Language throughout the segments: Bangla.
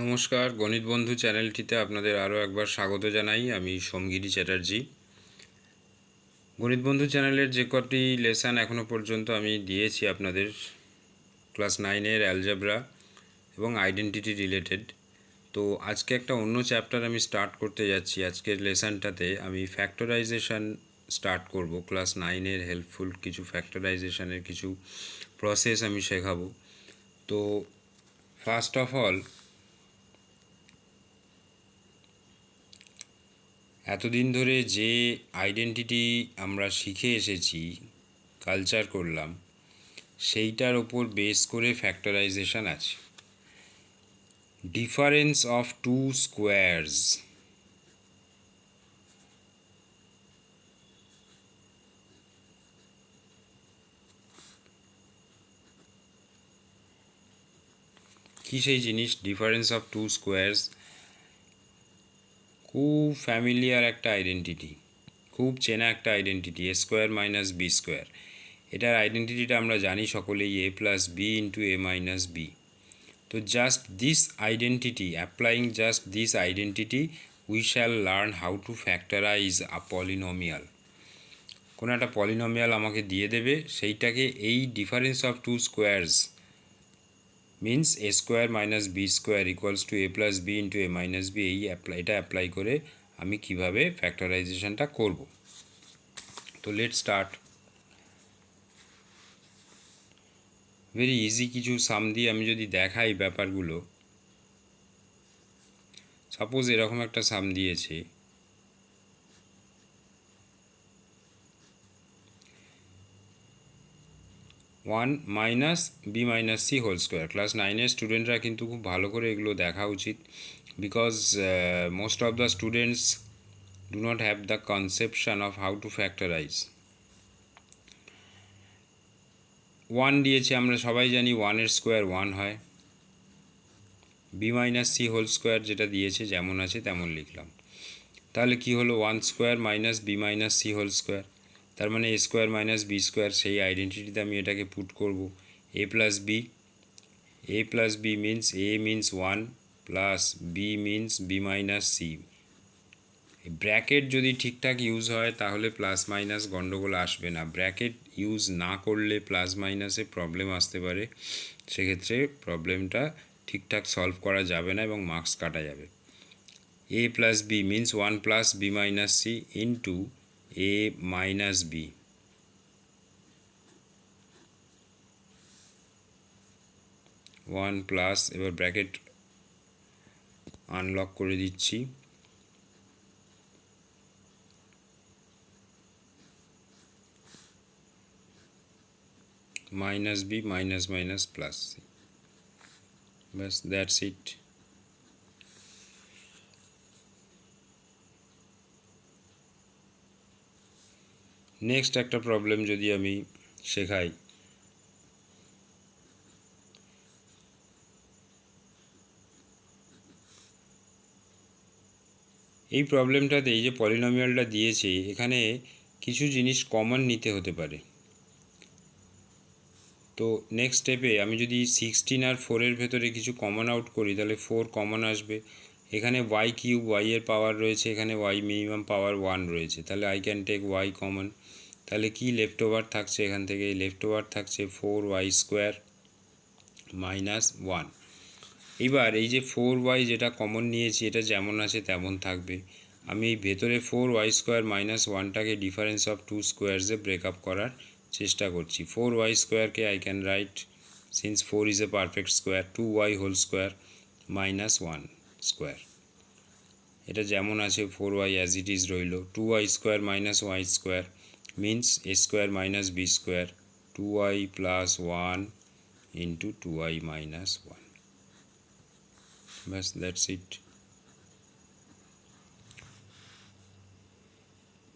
নমস্কার, গণিত বন্ধু চ্যানেলটিতে আপনাদের আরও একবার স্বাগত জানাই আমি সোমগিরি চ্যাটার্জি। গণিত বন্ধু চ্যানেলের যে কটি লেসন এখনও পর্যন্ত আমি দিয়েছি আপনাদের, ক্লাস নাইনের অ্যালজাবরা এবং আইডেন্টিটি রিলেটেড, তো আজকে একটা অন্য চ্যাপ্টার আমি স্টার্ট করতে যাচ্ছি। আজকের লেসনটাতে আমি ফ্যাক্টরাইজেশন স্টার্ট করব। ক্লাস নাইনের হেল্পফুল কিছু ফ্যাক্টরাইজেশানের কিছু প্রসেস আমি শেখাবো। তো ফার্স্ট অফ অল এতদিন ধরে যে আইডেন্টিটি আমরা শিখে এসেছি কালচার করলাম, সেইটার ওপর বেস করে ফ্যাক্টরাইজেশন আছে। ডিফারেন্স অফ টু স্কোয়ারস কী সেই জিনিস? ডিফারেন্স অফ টু স্কোয়ারস খুব ফ্যামিলিয়ার একটা আইডেন্টিটি খুব চেনা একটা identity A square minus B square এটার আইডেন্টিটিটা আমরা জানি সকলেই A plus B into A minus B তো just this identity applying just this identity we shall learn how to factorise a polynomial কোনো একটা পলিনোমিয়াল আমাকে দিয়ে দেবে, সেইটাকে এই difference of two squares means A square minus B square equals to A plus B into A minus B এই অ্যাপ্লাই এটা অ্যাপ্লাই করে আমি কীভাবে ফ্যাক্টরাইজেশনটা করব? তো লেট স্টার্ট ভেরি ইজি কিছু সাম দিয়ে আমি যদি দেখাই ব্যাপারগুলো সাপোজ এরকম একটা সাম দিয়েছে। One minus B minus C whole square class নাইনের স্টুডেন্টরা কিন্তু খুব ভালো করে এগুলো দেখা উচিত because most of the students do not have the conception of how to factorise one দিয়েছে, আমরা সবাই জানি ওয়ানের স্কোয়ার ওয়ান হয়। B minus C whole square যেটা দিয়েছে, যেমন আছে তেমন লিখলাম। তাহলে কি হলো? One square minus B minus C whole square তার মানে A square minus B square সেই আইডেন্টিটিতে আমি এটাকে পুট করব। A plus B A plus B means A means one plus B means B minus C bracket যদি ঠিকঠাক ইউজ হয়, তাহলে প্লাস মাইনাস গণ্ডগোল আসবে না। ব্র্যাকেট ইউজ না করলে প্লাস মাইনাসে প্রবলেম আসতে পারে। সেক্ষেত্রে প্রবলেমটা ঠিকঠাক সলভ করা যাবে না এবং মার্কস কাটা যাবে। A plus B means one plus B minus C into A minus B one plus এবার ব্র্যাকেট আনলক করে দিচ্ছি। Minus B minus minus plus C ব্যাস দ্যাটস ইট নেক্সট একটা প্রবলেম যদি আমি শেখাই। এই প্রবলেমটাতে এই যে পলিনোমিয়ালটা দিয়েছে, এখানে কিছু জিনিস কমন নিতে হতে পারে। তো নেক্সট স্টেপে আমি যদি সিক্সটিন আর ফোরের ভেতরে কিছু কমন আউট করি, তাহলে ফোর কমন আসবে। এখানে ওয়াই কিউব ওয়াই এর পাওয়ার রয়েছে, এখানে ওয়াই মিনিমাম পাওয়ার ওয়ান রয়েছে। তাহলে I can take y common তাহলে কি লেফট ওভার থাকছে এখান থেকে? লেফট ওভার থাকছে four y square minus one এবার এই যে ফোর ওয়াই যেটা কমন নিয়েছি, এটা যেমন আছে তেমন থাকবে। আমি এই ভেতরে ফোর ওয়াই স্কোয়ার মাইনাস ওয়ানটাকে ডিফারেন্স অফ টু স্কোয়ারসে ব্রেকআপ করার চেষ্টা করছি। ফোর ওয়াই স্কোয়ারকে I can write since four is a perfect square two y whole square minus one square এটা যেমন আছে four y as it is রইল two y square minus y square means a square minus b square two y plus one into two y minus one ব্যাস that's it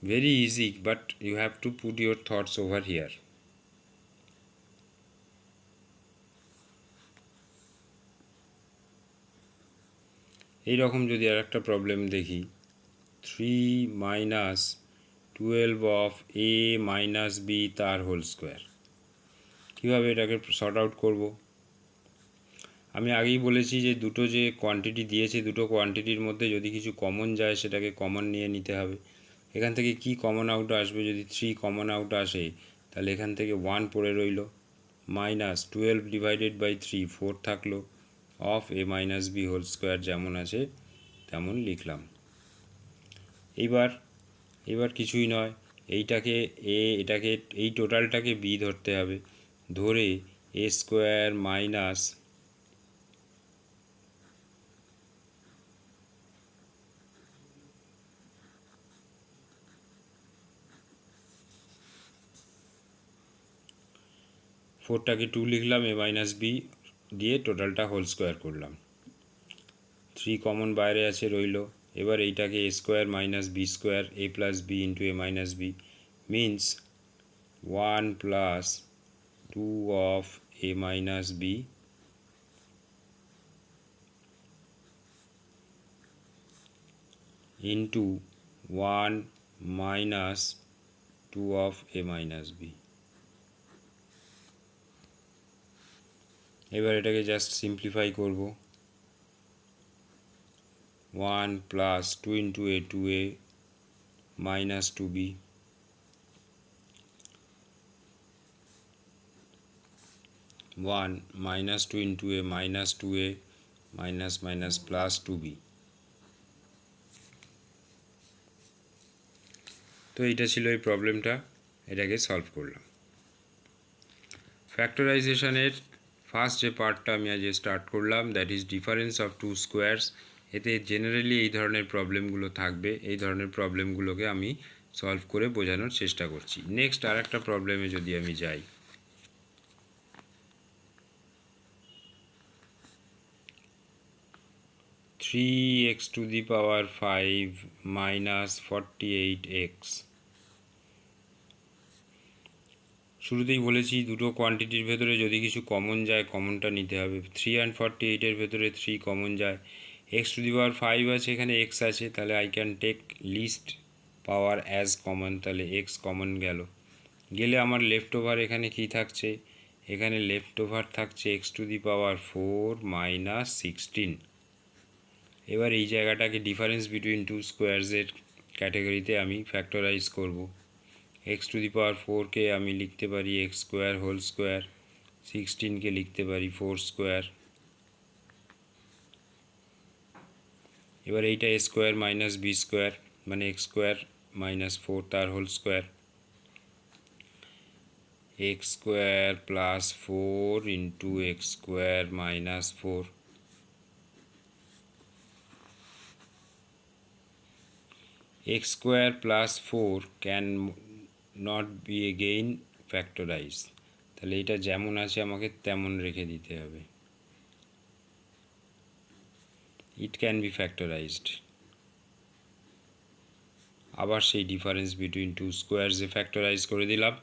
very easy, but you have to put your thoughts over here. এই রকম যদি আর একটা প্রবলেম দেখি three minus twelve of a minus b তার হোল স্কোয়ার কীভাবে এটাকে শর্ট আউট করব? আমি আগেই বলেছি যে দুটো যে কোয়ান্টিটি দিয়েছে, দুটো কোয়ান্টিটির মধ্যে যদি কিছু কমন যায়, সেটাকে কমন নিয়ে নিতে হবে। এখান থেকে কি কমন আউট আসবে? যদি থ্রি কমন আউট আসে, তাহলে এখান থেকে ওয়ান পড়ে রইল। Minus twelve divided by three four থাকল। Of a minus b whole square যেমন আছে, তেমন লিখলাম। এইবার এবার কিছুই নয়। এইটাকে এ এটাকে, এই টোটালটাকে বি ধরতে হবে। ধরে এ স্কোয়ার মাইনাস ফোরটাকে টু লিখলাম এ মাইনাস বি দিয়ে টোটালটা হোল স্কোয়ার করলাম। থ্রি কমন বাইরে আছে রইল। এবার এইটাকে a square minus b square a plus b into a minus b means one plus two of a minus b into one minus two of a minus b এবার এটাকে জাস্ট সিম্পলিফাই করব। One plus two into a two a minus two b one minus two into a minus two a minus minus plus two b তো এইটা ছিল এই প্রবলেমটা এটাকে সলভ করলাম। ফ্যাক্টরাইজেশনের ফার্স্ট যে পার্টটা আমি আজ স্টার্ট করলাম that is difference of two squares এতে জেনারেলি এই ধরনের প্রবলেমগুলো থাকবে। এই ধরনের প্রবলেমগুলোকে আমি সলভ করে বোঝানোর চেষ্টা করছি। নেক্সট আর একটা প্রবলেমে যদি আমি যাই। Three x to the power five minus forty eight x শুরুতেই বলেছি দুটো কোয়ান্টিটির ভেতরে যদি কিছু কমন যায় কমনটা নিতে হবে। থ্রি অ্যান্ড ফর্টি এইটের ভেতরে থ্রি কমন যায়। X to the power five আছে, এখানে এক্স আছে, তাহলে I can take least power as common তাহলে এক্স কমন গেল। গেলে আমার লেফট ওভার এখানে কি থাকছে? এখানে লেফট ওভার থাকছে x to the power four minus sixteen এবার এই জায়গাটাকে ডিফারেন্স বিটুইন টু স্কোয়ারসের ক্যাটাগরিতে আমি ফ্যাক্টরাইজ করব। এক্স টু দি পাওয়ার ফোরকে আমি লিখতে পারি এক্স স্কোয়ার হোল স্কোয়ার সিক্সটিনকে লিখতে পারি ফোর স্কোয়ার এবার এইটা a square minus b square মানে এক্স স্কোয়ার মাইনাস ফোর তার whole square x square plus four into x square minus four x square plus 4 can not be again factorized. তাহলে এটা যেমন আছে আমাকে তেমন রেখে দিতে হবে। ইট ক্যান বি ফ্যাক্টরাইজড আবার সেই ডিফারেন্স বিটুইন টু স্কোয়ারসে ফ্যাক্টরাইজ করে দিলাম।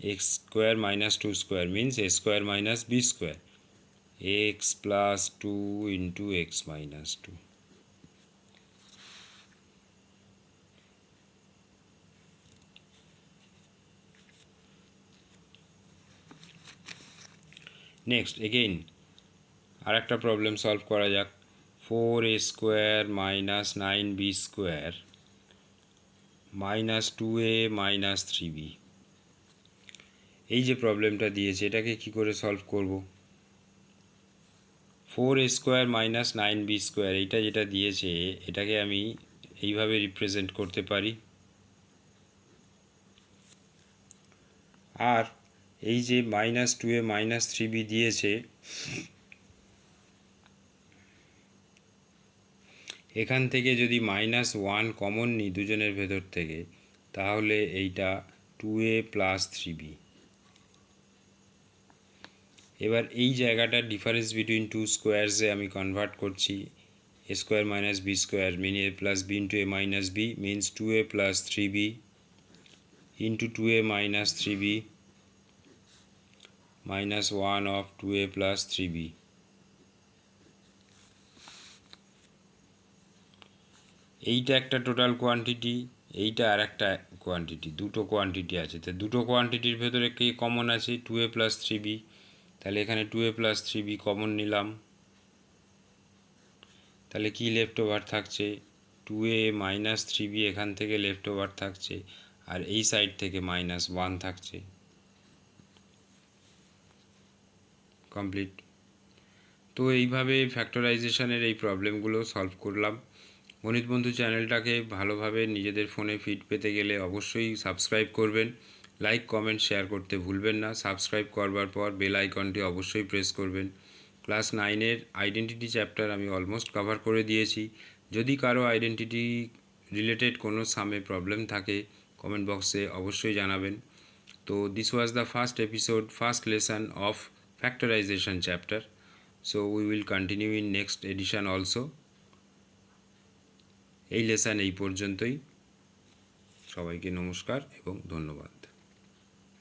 X square minus two square means a square minus b square x plus 2 into x minus 2. Next again আর একটা প্রবলেম সলভ করা যাক। Four a square minus nine b square minus two a minus three b এই যে প্রবলেমটা দিয়েছে, এটাকে কি করে সলভ করব? Four a square minus nine b square এইটা যেটা দিয়েছে, এটাকে আমি এইভাবে রিপ্রেজেন্ট করতে পারি। আর এই যে minus two a minus three b দিয়েছে, এখান থেকে যদি মাইনাস ওয়ান কমন নিই দুজনের ভেতর থেকে, তাহলে এইটা two a plus three b এবার এই জায়গাটা ডিফারেন্স বিটুইন টু স্কোয়ারসে আমি কনভার্ট করছি। A square minus b square mean a plus b into a minus b means two a plus three b into two a minus three b of two a plus three b এইটা একটা টোটাল কোয়ান্টিটি এইটা আর একটা কোয়ান্টিটি দুটো কোয়ান্টিটি আছে। তো দুটো কোয়ান্টিটির ভেতরে কি কমন আছে? Two a plus three b তাহলে এখানে two a plus three b common নিলাম। তাহলে কি লেফট ওভার থাকছে? Two a minus three b এখান থেকে লেফট ওভার থাকছে, আর এই সাইড থেকে মাইনাস ওয়ান থাকছে। কমপ্লিট তো এইভাবে ফ্যাক্টরাইজেশনের এই প্রবলেমগুলো সলভ করলাম। গণিত বন্ধু চ্যানেলটাকে ভালোভাবে নিজেদের ফোনে ফিড পেতে গেলে অবশ্যই সাবস্ক্রাইব করবেন। লাইক কমেন্ট শেয়ার করতে ভুলবেন না। সাবস্ক্রাইব করবার পর বেল আইকনটি অবশ্যই প্রেস করবেন। ক্লাস নাইনের আইডেন্টিটি চ্যাপ্টার আমি অলমোস্ট কভার করে দিয়েছি। যদি কারও আইডেন্টিটি রিলেটেড কোনো সামে প্রবলেম থাকে কমেন্ট বক্সে অবশ্যই জানাবেন। তো this was the first episode first lesson of factorization chapter so we will continue in next edition also এই লেসন এই পর্যন্তই। সবাইকে নমস্কার এবং ধন্যবাদ।